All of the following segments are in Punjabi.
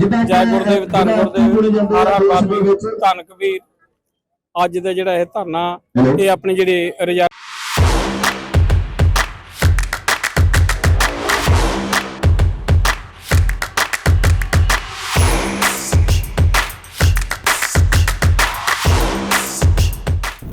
ਜੈ ਗੁਰਦੇਵ ਧੰਨ ਗੁਰਦੇਵ ਹਰ ਹਰ ਬਾਬੀ ਧੰਨ ਕਬੀਰ। ਅੱਜ ਦਾ ਜਿਹੜਾ ਇਹ ਧਰਨਾ ਇਹ ਆਪਣੇ ਜਿਹੜੇ ਰਜਾ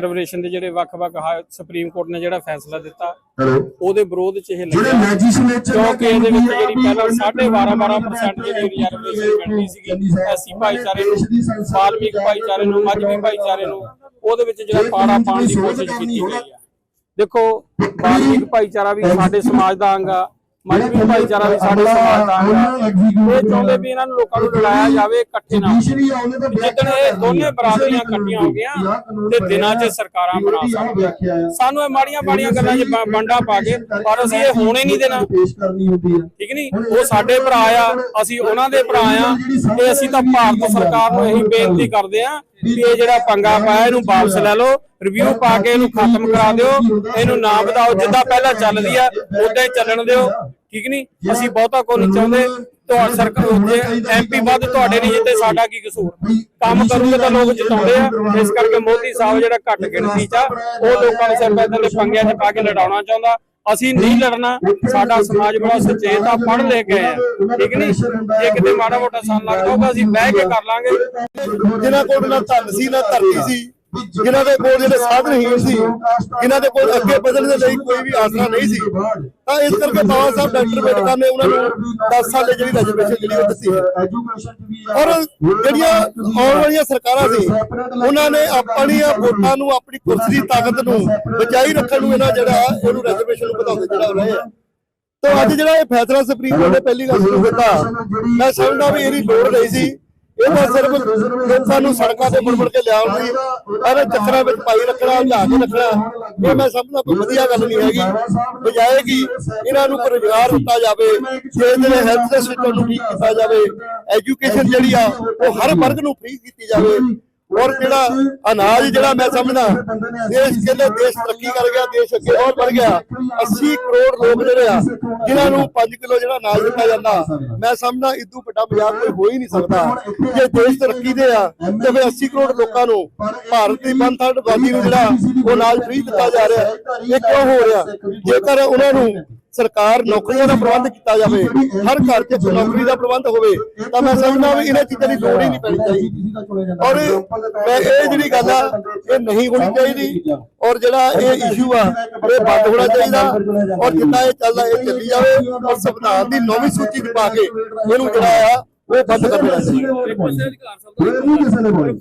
ਰਿਜ਼ਰਵੇਸ਼ਨ ਦੇ ਜਿਹੜੇ ਵੱਖ-ਵੱਖ ਹਾ- ਸੁਪਰੀਮ ਕੋਰਟ ਨੇ ਜਿਹੜਾ ਫੈਸਲਾ ਦਿੱਤਾ ਉਹਦੇ ਵਿਰੋਧ 'ਚ ਇਹ ਜਿਹੜੇ ਲੈਜਿਸਲੇਚਰ ਕਿਉਂਕਿ ਇਹਦੇ ਵਿੱਚ ਜਿਹੜੀ ਪਹਿਲਾਂ 12.5% ਜਿਹੜੀ ਰਿਜ਼ਰਵੇਸ਼ਨ ਮਿਲਦੀ ਸੀਗੀ ਐਸੀ ਭਾਈਚਾਰੇ ਨੂੰ ਵਾਲਮੀਕ ਭਾਈਚਾਰੇ ਨੂੰ ਮਜਬੀ ਭਾਈਚਾਰੇ ਨੂੰ ਉਹਦੇ ਵਿੱਚ ਜਿਹੜਾ ਪਾੜਾ ਪਾਉਣ ਦੀ ਕੋਸ਼ਿਸ਼ ਕੀਤੀ ਗਈ ਆ। ਦੇਖੋ ਵਾਲਮੀਕ ਭਾਈਚਾਰਾ ਵੀ ਸਾਡੇ ਸਮਾਜ ਦਾ ਅੰਗ ਆ। ਮਜਬੀ ਭਾਈਚਾਰਾ ਵੀ ਸਾਡੇ ਸਮਾਜ ਦਾ ਇਹ ਚਾਹੁੰਦੇ ਵੀ ਇਹਨਾਂ ਨੂੰ ਲੋਕਾਂ ਨੂੰ ਲੜਾਇਆ ਜਾਵੇ ਇਕੱਠੇ ਨਾ ਜਿੱਦਣ ਇਹ ਦੋਨੇ ਬਰਾਦਰੀਆਂ ਇਕੱਠੀਆਂ ਹੋ ਗਈਆਂ ਤੇ ਦਿਨਾਂ 'ਚ ਸਰਕਾਰਾਂ ਬਣਾ ਸਕਦੀਆਂ। ਸਾਨੂੰ ਇਹ ਮਾੜੀਆਂ ਮਾੜੀਆਂ ਗੱਲਾਂ 'ਚ ਬ- ਵੰਡਾ ਪਾ ਕੇ ਪਰ ਅਸੀਂ ਇਹ ਹੋਣੇ ਨਹੀਂ ਦੇਣਾ। ਠੀਕ ਨਹੀਂ? ਉਹ ਸਾਡੇ ਭਰਾ ਆ ਅਸੀਂ ਉਹਨਾਂ ਦੇ ਭਰਾ ਆ ਤੇ ਅਸੀਂ ਤਾਂ ਭਾਰਤ ਸਰਕਾਰ ਨੂੰ ਇਹੀ ਬੇਨਤੀ ਕਰਦੇ ਆ ਕਿ ਇਹ ਜਿਹੜਾ ਪੰਗਾ ਪਾਇਆ, ਇਹਨੂੰ ਵਾਪਸ ਲੈ ਲਓ ਰਿਵਿਊ ਪਾ ਕੇ ਇਹਨੂੰ ਖਤਮ ਕਰਾ ਦਿਓ, ਇਹਨੂੰ ਨਾ ਵਧਾਓ, ਜਿੱਦਾਂ ਪਹਿਲਾਂ ਚੱਲਦੀ ਆ ਉਦਾਂ ਹੀ ਚੱਲਣ ਦਿਓ, ਠੀਕ ਨਹੀਂ ਅਸੀਂ ਬਹੁਤਾ ਕੋਈ ਨਹੀਂ ਚਾਹੁੰਦੇ, ਤੁਹਾਡੀ ਸਰਕਾਰ ਜੇ ਐਮਪੀ ਵੱਧ ਤੁਹਾਡੇ ਨਹੀਂ ਜਿੱਤੇ, ਸਾਡਾ ਕੀ ਕਸੂਰ? ਕੰਮ ਕਰੂਗੇ ਤਾਂ ਲੋਕ ਜਿਤਾਉਂਦੇ ਆ, ਇਸ ਕਰਕੇ ਮੋਦੀ ਸਾਹਿਬ ਜਿਹੜਾ ਘੱਟ ਗਿਣਤੀ ਚ ਆ, ਉਹ ਲੋਕਾਂ ਨੂੰ ਸਿਰਫ ਇਦਾਂ ਦੇ ਪੰਗਿਆਂ 'ਚ ਪਾ ਕੇ ਲੜਾਉਣਾ ਚਾਹੁੰਦਾ। ਅਸੀਂ ਨਹੀਂ ਲੜਨਾ। ਸਾਡਾ ਸਮਾਜ ਬੜਾ ਸੁਚੇਤ ਆ, ਪੜ੍ਹ ਲੈ ਕੇ ਆਇਆ। ਠੀਕ ਨਹੀਂ? ਜੇ ਕਿਤੇ ਮਾੜਾ ਮੋਟਾ ਸਾਨੂੰ ਲੱਗਦਾ ਹੋਊਗਾ, ਅਸੀਂ ਬਹਿ ਕੇ ਕਰ ਲਾਂਗੇ। ਜਿਨ੍ਹਾਂ ਕੋਲ ਨਾ ਧਨ ਸੀ, ਨਾ ਧਰਤੀ ਸੀ ਜਿਨ੍ਹਾਂ ਦੇ ਕੋਲ ਜਿਹੜੇ ਸਾਧਨਹੀਣ ਸੀ ਜਿਨ੍ਹਾਂ ਦੇ ਕੋਲ ਅੱਗੇ ਵਧਣ ਦੇ ਲਈ ਕੋਈ ਵੀ ਆਸਰਾ ਨਹੀਂ ਸੀ ਤਾਂ ਇਸ ਕਰਕੇ ਬਾਬਾ ਸਾਹਿਬ ਡਾਕਟਰ ਅੰਬੇਡਕਰ ਨੇ ਉਹਨਾਂ ਨੂੰ 10 ਸਾਲ ਦੀ ਜਿਹੜੀ ਰਿਜ਼ਰਵੇਸ਼ਨ ਜਿਹੜੀ ਉਹ ਦਿੱਤੀ ਹੈ। ਔਰ ਜਿਹੜੀਆਂ ਆਉਣ ਵਾਲੀਆਂ ਸਰਕਾਰਾਂ ਸੀ ਉਹਨਾਂ ਨੇ ਆਪਣੀਆਂ ਵੋਟਾਂ ਨੂੰ ਆਪਣੀ ਕੁਰਸੀ ਦੀ ਤਾਕਤ ਨੂੰ ਬਚਾਈ ਰੱਖਣ ਨੂੰ ਇਹਨਾਂ ਜਿਹੜਾ ਇਹਨੂੰ ਰਿਜ਼ਰਵੇਸ਼ਨ ਨੂੰ ਵਧਾਉਂਦੇ ਜਿਹੜਾ ਰਹੇ। ਆ ਤਾਂ ਅੱਜ ਜਿਹੜਾ ਇਹ ਫੈਸਲਾ ਸੁਪਰੀਮ ਕੋਰਟ ਨੇ ਪਹਿਲੀ ਗੱਲ ਸ਼ੁਰੂ ਕੀਤਾ ਮੈਂ ਸਮਝਦਾ ਵੀ ਇਹਦੀ ਲੋੜ ਨਹੀਂ ਸੀ। ਇਹ ਤਾਂ ਸਿਰਫ ਲੋਕਾਂ ਨੂੰ ਸੜਕਾਂ ਤੇ ਮੁੜ ਕੇ ਲਿਆਉਣ ਦੀ ਅਰੇ ਚੱਕਰਾਂ ਵਿੱਚ ਪਾਈ ਰੱਖਣਾ ਲਿਆ ਕੇ ਰੱਖਣਾ। ਇਹ ਮੈਂ ਸਮਝਦਾ ਕੋਈ ਵਧੀਆ ਗੱਲ ਨਹੀਂ ਹੈਗੀ। ਬਜਾਏ ਕਿ ਇਹਨਾਂ ਨੂੰ ਰੁਜ਼ਗਾਰ ਦਿੱਤਾ ਜਾਵੇ ਜੇ ਜਿਹੜੇ ਹੈਲਥ ਦੇ ਸਿਸਟਮ ਨੂੰ ਠੀਕ ਕੀਤਾ ਜਾਵੇ ਐਜੂਕੇਸ਼ਨ ਜਿਹੜੀ ਆ ਉਹ ਹਰ ਵਰਗ ਨੂੰ ਫ੍ਰੀ ਕੀਤੀ ਜਾਵੇ। ਔਰ ਜਿਹੜਾ ਅਨਾਜ ਜਿਹੜਾ ਮੈਂ ਸਮਝਦਾ, ਦੇਸ਼ ਕਿਲੇ ਦੇਸ਼ ਤਰੱਕੀ ਕਰ ਗਿਆ, ਦੇਸ਼ ਅੱਗੇ ਹੋਰ ਵੱਧ ਗਿਆ। 80 ਕਰੋੜ ਲੋਕ ਜਿਹੜੇ ਆ, ਜਿਨ੍ਹਾਂ ਨੂੰ 5 ਕਿਲੋ ਜਿਹੜਾ ਅਨਾਜ ਦਿੱਤਾ ਜਾਂਦਾ, ਮੈਂ ਸਮਝਦਾ ਇਦੋਂ ਵੱਡਾ ਮਜ਼ਾਕ ਕੋਈ ਹੋ ਹੀ ਨਹੀਂ ਸਕਦਾ। ਜੇ ਦੇਸ਼ ਤਰੱਕੀ ਦੇ ਆ, ਤੇ ਫਿਰ 80 ਕਰੋੜ ਲੋਕਾਂ ਨੂੰ ਭਾਰਤ ਦੀ ਵਨ ਥਰਡ ਨੂੰ ਜਿਹੜਾ ਉਹ ਅਨਾਜ ਫ੍ਰੀ ਦਿੱਤਾ ਜਾ ਰਿਹਾ, ਇਹ ਕਿਉਂ ਹੋ ਰਿਹਾ? ਜੇਕਰ ਉਹਨਾਂ ਨੂੰ ਸਰਕਾਰ ਨੌਕਰੀਆਂ ਦਾ ਪ੍ਰਬੰਧ ਕੀਤਾ ਜਾਵੇ ਹਰ ਘਰ 'ਚ ਨੌਕਰੀ ਦਾ ਪ੍ਰਬੰਧ ਹੋਵੇ ਤਾਂ ਮੈਂ ਸਮਝਦਾ ਵੀ ਇਹਨਾਂ ਚੀਜ਼ਾਂ ਦੀ ਲੋੜ ਹੀ ਨਹੀਂ ਪੈਣੀ ਚਾਹੀਦੀ। ਔਰ ਮੈਂ ਇਹ ਜਿਹੜੀ ਗੱਲ ਆ ਇਹ ਨਹੀਂ ਹੋਣੀ ਚਾਹੀਦੀ। ਔਰ ਜਿਹੜਾ ਇਹ ਇਸ਼ੂ ਆ ਇਹ ਬੰਦ ਹੋਣਾ ਚਾਹੀਦਾ। ਔਰ ਜਿੱਦਾਂ ਇਹ ਚੱਲਦਾ ਇਹ ਚੱਲੀ ਜਾਵੇ। ਔਰ ਸੰਵਿਧਾਨ ਦੀ ਨੌਵੀਂ ਸੂਚੀ 'ਚ ਪਾ ਕੇ ਇਹਨੂੰ ਜਿਹੜਾ ਆ ਉਹ ਬੰਦ ਕਰ ਦੇਣਾ ਚਾਹੀਦਾ। ਇਹ ਨਹੀਂ ਕਿਸੇ ਨੇ ਬੋਲੀ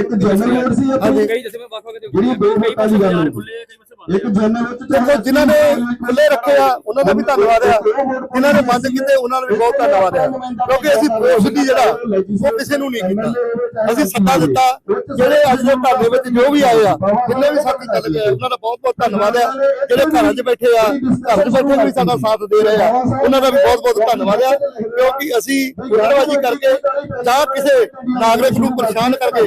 ਇੱਕ ਜਨਰਲ ਸੀ। ਜਿਹੜੀ ਦੋ ਵੋਟਾਂ ਦੀ ਗੱਲ ਹੋਈ। ਇੱਕ ਜਨਰਲ ਵਿੱਚ ਦੇਖੋ ਜਿਨ੍ਹਾਂ ਨੇ ਖੁੱਲੇ ਰੱਖੇ ਆ ਉਹਨਾਂ ਦਾ ਵੀ ਧੰਨਵਾਦ ਆ। ਜਿਨ੍ਹਾਂ ਨੇ ਬੰਦ ਕੀਤੇ ਉਹਨਾਂ ਦਾ ਵੀ ਬਹੁਤ ਧੰਨਵਾਦ ਆ। ਕਿਉਂਕਿ ਅਸੀਂ ਫੋਰਸ ਦੀ ਜਿਹੜਾ ਉਹ ਕਿਸੇ ਨੂੰ ਨਹੀਂ ਕੀਤਾ। ਅਸੀਂ ਸੱਤਾ ਦਿੱਤਾ ਜਿਹੜੇ ਅੱਜ ਦੇ ਧਰਨੇ ਵਿੱਚ ਜੋ ਵੀ ਆਏ ਆ ਜਿੰਨੇ ਵੀ ਸਾਥੀ ਚੱਲ ਗਏ ਉਹਨਾਂ ਦਾ ਬਹੁਤ ਬਹੁਤ ਧੰਨਵਾਦ ਆ। ਜਿਹੜੇ ਘਰਾਂ 'ਚ ਬੈਠੇ ਆ ਘਰ 'ਚ ਬੈਠੇ ਵੀ ਸਾਡਾ ਸਾਥ ਦੇ ਰਹੇ ਆ ਉਹਨਾਂ ਦਾ ਵੀ ਬਹੁਤ ਬਹੁਤ ਧੰਨਵਾਦ ਆ। ਕਿਉਂਕਿ ਅਸੀਂ ਗੁੰਡਾਬਾਜ਼ੀ ਕਰਕੇ ਜਾਂ ਕਿਸੇ ਨਾਗਰਿਕ ਨੂੰ ਪਰੇਸ਼ਾਨ ਕਰਕੇ